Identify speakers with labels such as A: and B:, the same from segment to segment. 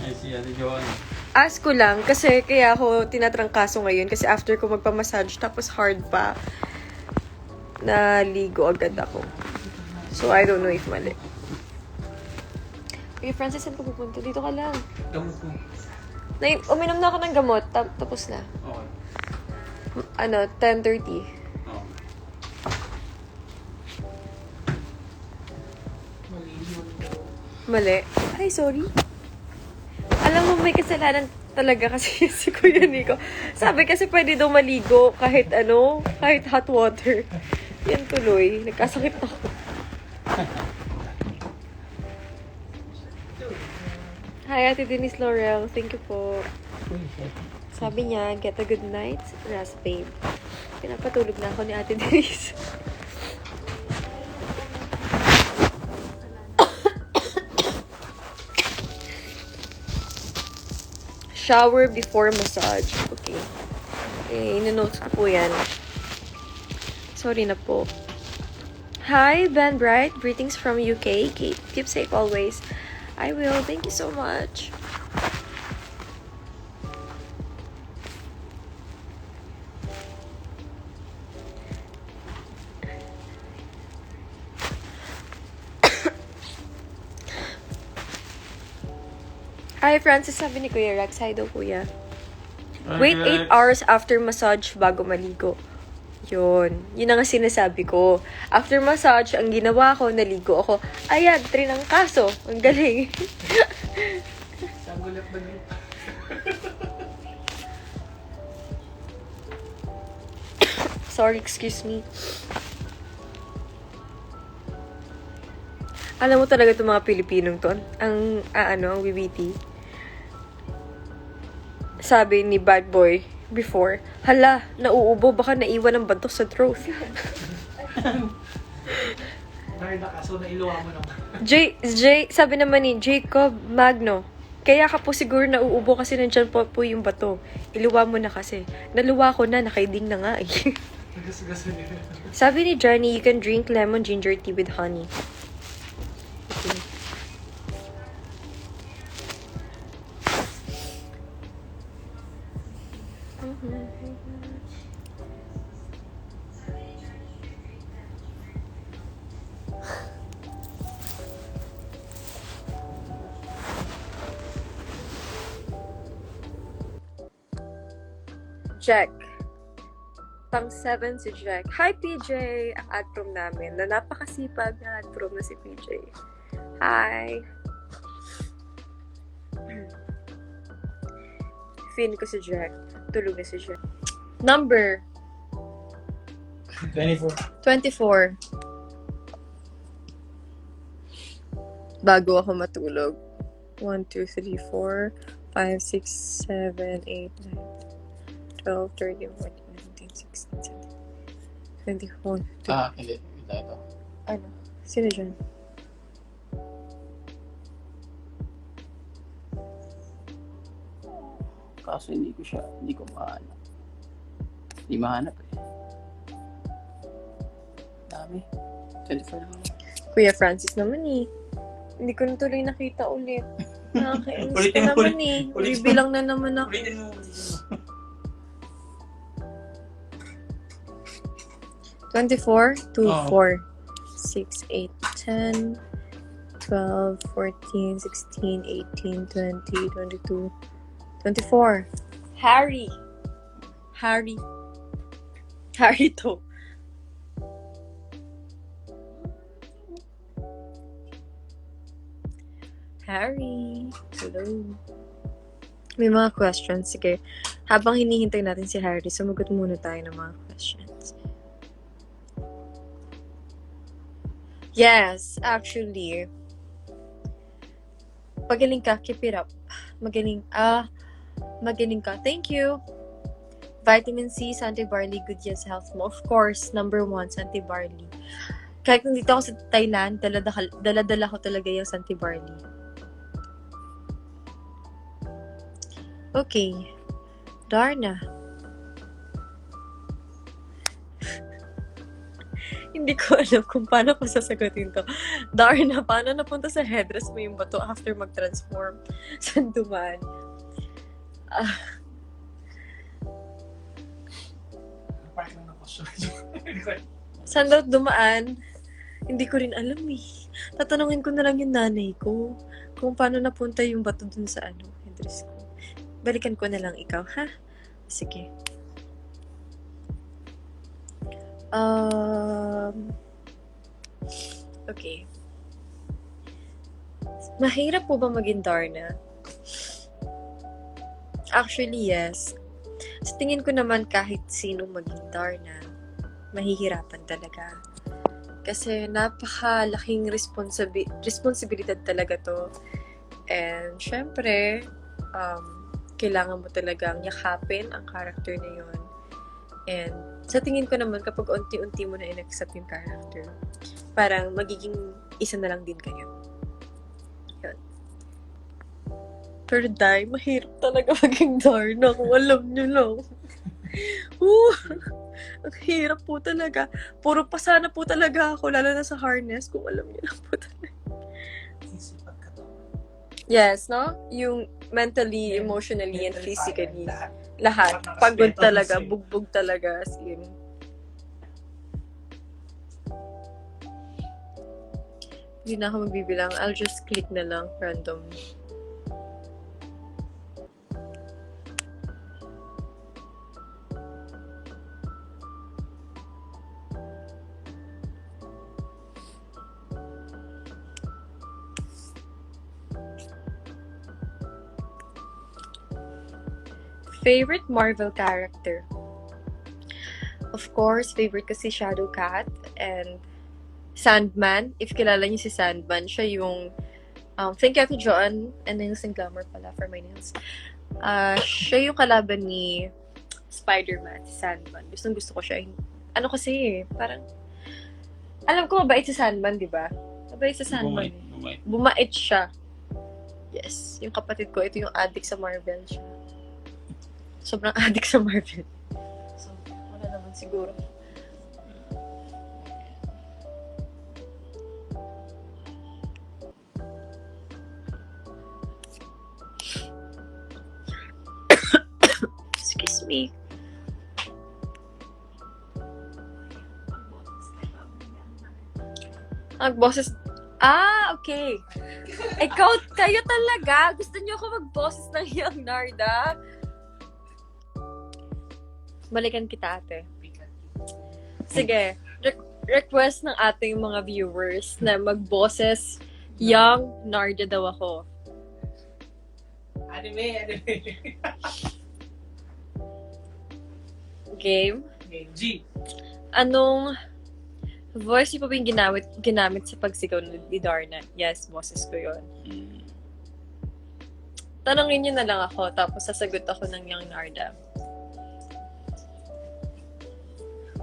A: Ay, si Ate Joanne.
B: Ask ko lang, kasi kaya ako tinatrangkaso ngayon. Kasi after ko magpamassage, tapos hard pa, naligo agad ako. So, I don't know if mali. Uy, Francis, saan ka pupunta? Dito ka lang.
A: Gamot mo.
B: Na, uminom na ako ng gamot, tap- tapos na.
A: Okay.
B: Ano, 10.30.
A: Oo.
B: Mali. Ay, sorry. May kasalanan talaga kasi si Kuya Nico. Sabi kasi pwede daw maligo kahit ano, kahit hot water. Yan tuloy. Nagkasakit ako. Hi, Ate Denise Laurel. Thank you po. Sabi niya, get a good night's rest, babe. Pinapatulog na ako ni Ate Denise. Shower before massage. Okay. Okay, ina-notes ko po yan. Sorry na po. Hi, Ben Bright. Greetings from UK. Keep, keep safe always. I will. Thank you so much. Hi, Francis. Sabi ni Kuya Rex. Hi daw, Kuya. Wait 8 hours after massage bago maligo. Yun. Yun ang sinasabi ko. After massage, ang ginawa ko, naligo ako. Ayan, trinang kaso. Ang galing.
A: Sanggol at bagay.
B: Sorry, excuse me. Alam mo talaga itong mga Pilipinong to, ang, ah, ano, ang BBT. Sabi ni Bad Boy before, hala, nauubo, baka naiwan ng bantok sa throat.
C: Dahil nakaso na iluwa mo naman.
B: J, J, sabi naman ni Jacob Magno, kaya ka po siguro nauubo kasi nandyan po, po yung bato. Iluwa mo na kasi. Naluwa ko na, nakaiding na nga eh. Sabi ni Johnny, you can drink lemon ginger tea with honey. Jack. Pang 7 si Jack. Hi, PJ! Ang adprom namin na napakasipag na adprom na si PJ. Hi! Fin ko si Jack. Tulog na si Jack. Number
A: 24.
B: 24. Bago ako matulog. 1, 2, 3, 4, 5, 6, 7, 8, 9, 12, 13, 14, 15, 16, 17, 21,
A: Ah, hindi. Ito, ito.
B: Ano? Sino dyan?
A: Kaso hindi ko siya, hindi ko mahanap. Hindi mahanap eh. Dami. 24 lang.
B: Kuya Francis naman eh. Hindi ko na tuloy nakita ulit. Nakakainis ka naman
A: ulit-
B: eh.
A: ulitin.
B: Bibilang na naman ako.
A: Ulitin mo. ulitin mo.
B: 24, 2,
A: Oo.
B: 4, 6, 8, 10, 12, 14, 16, 18, 20, 22, 24. Harry. Harry. Harry to. Harry. Hello. May mga questions. Sige. Habang hinihintay natin si Harry, sumagot muna tayo ng mga questions. Yes, actually. Magaling ka, keep it up. Magaling, ah, magaling ka. Thank you. Vitamin C, Santi Barley, good yes health mo. Of course, number one, Santi Barley. Kahit nandito ako sa Thailand, dala-dala dala-dala ko talaga yung Santi Barley. Okay. Darna. Hindi ko alam kung paano ko sasagutin to. Darna, paano napunta sa headdress mo yung bato after mag-transform? Saan dumaan?
C: Parang lang question.
B: Saan daw dumaan? Hindi ko rin alam eh. Tatanungin ko na lang yung nanay ko kung paano napunta yung bato dun sa ano, headdress ko. Balikan ko na lang ikaw, ha? Sige. Um, okay. Mahirap po ba maging Darna? Actually, yes. Sa tingin ko naman kahit sino maging Darna, mahihirapan talaga. Kasi napakalaking responsibi- responsibilidad talaga to. And syempre, um, kailangan mo talagang yakapin ang character na yun. And sa tingin ko naman, kapag unti-unti mo na in-accept yung character, parang magiging isa na lang din kayo. Pero dahil, mahirap talaga maging Darna kung alam nyo lang. Woo! Ang hirap po talaga. Puro pasana po talaga ako, lalo na sa harness, kung alam niyo lang po talaga. Yes, no? Yung mentally, emotionally, and physically.
C: Lahat.
B: Lahat. Pagod talaga. Bugbog talaga. As in. Hindi na ako magbibilang. I'll just click na lang random. Favorite Marvel character? Of course, favorite ko si Shadowcat and Sandman. If kilala niyo si Sandman, siya yung um, thank you to John and Nails and Glamour pala for my nails. Ah, siya yung kalaban ni Spider-Man, si Sandman. Gustong gusto ko siya. Ano kasi, parang alam ko mabait si Sandman, di ba? Mabait si Sandman.
A: Bumait,
B: eh.
A: bumait.
B: Bumait siya. Yes. Yung kapatid ko, ito yung addict sa Marvel siya. Sobrang addict sa Marvel. So, wala naman siguro. Excuse me. Ang boses... Ah, okay. Ikaw, kayo talaga. Gusto niyo ako mag-boses ng Young Narda? Balikan kita, ate. Sige. Re- request ng ating mga viewers na mag-boses Young Narda daw ako.
C: Anime, anime.
B: Game?
C: Okay, G.
B: Anong voice niyo ba yung ginamit, ginamit sa pagsigaw ni Darna? Yes, boses ko yon.
A: Mm.
B: Tanongin niyo na lang ako, tapos sasagot ako ng Young Narda.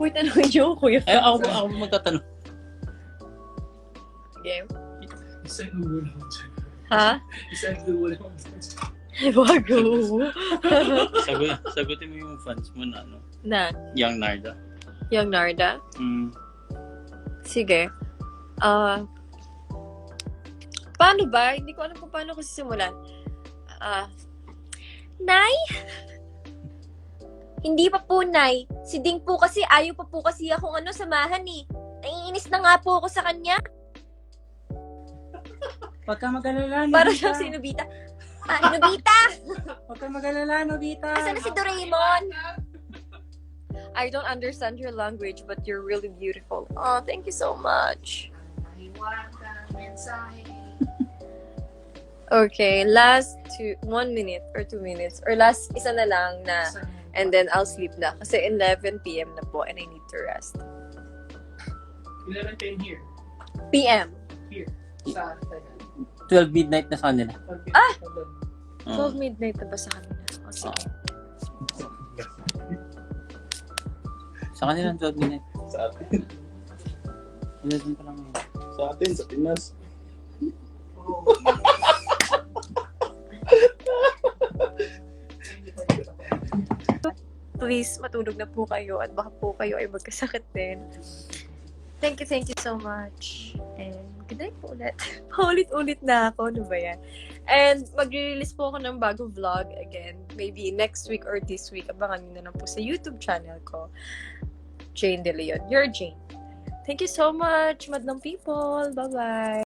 B: Uy, tanongin niyo Kuya.
A: Ay, ako, ako magtatanong.
B: Game?
C: Isa yung ulo mo dyan.
B: Ha?
C: Isa yung ulo mo dyan.
B: Wago.
A: Sagot, sagutin mo yung fans mo na, ano,
B: na,
A: Young Narda.
B: Young Narda?
A: Mm.
B: Sige. Ah, paano ba? Hindi ko alam kung paano ko sisimulan. Ah, Nay? Hindi pa po, Nay. Si Ding po kasi ayaw pa po kasi akong ano, samahan eh. Naiinis na nga po ako sa kanya.
D: Huwag ka mag-alala, Nobita.
B: Para siyang si Nobita. Ah, Nobita!
D: Huwag ka mag-alala, Nobita.
B: Asan na si Doraemon? I don't understand your language, but you're really beautiful. Oh, thank you so much. Okay, last two, one minute or two minutes. Or last, isa na lang na, and then I'll sleep na. Kasi 11 p.m. na po and I need to rest.
C: 11 10 here.
B: PM.
C: Here. Sa Tagal.
D: 12 midnight na sa kanila.
B: Ah!
A: Oh.
B: 12 midnight na ba sa kanila? O, sige.
D: Sa kanila, 12 midnight.
E: Sa atin.
D: 11 pa lang ngayon.
E: Sa atin, sa Pinas.
B: Please, matulog na po kayo at baka po kayo ay magkasakit din. Thank you, thank you so much. And good night po ulit. Paulit-ulit na ako. Ano ba yan? And magre-release po ako ng bagong vlog again. Maybe next week or this week. Abangan nyo na lang po sa YouTube channel ko. Jane De Leon. You're Jane. Thank you so much, madlang people. Bye-bye.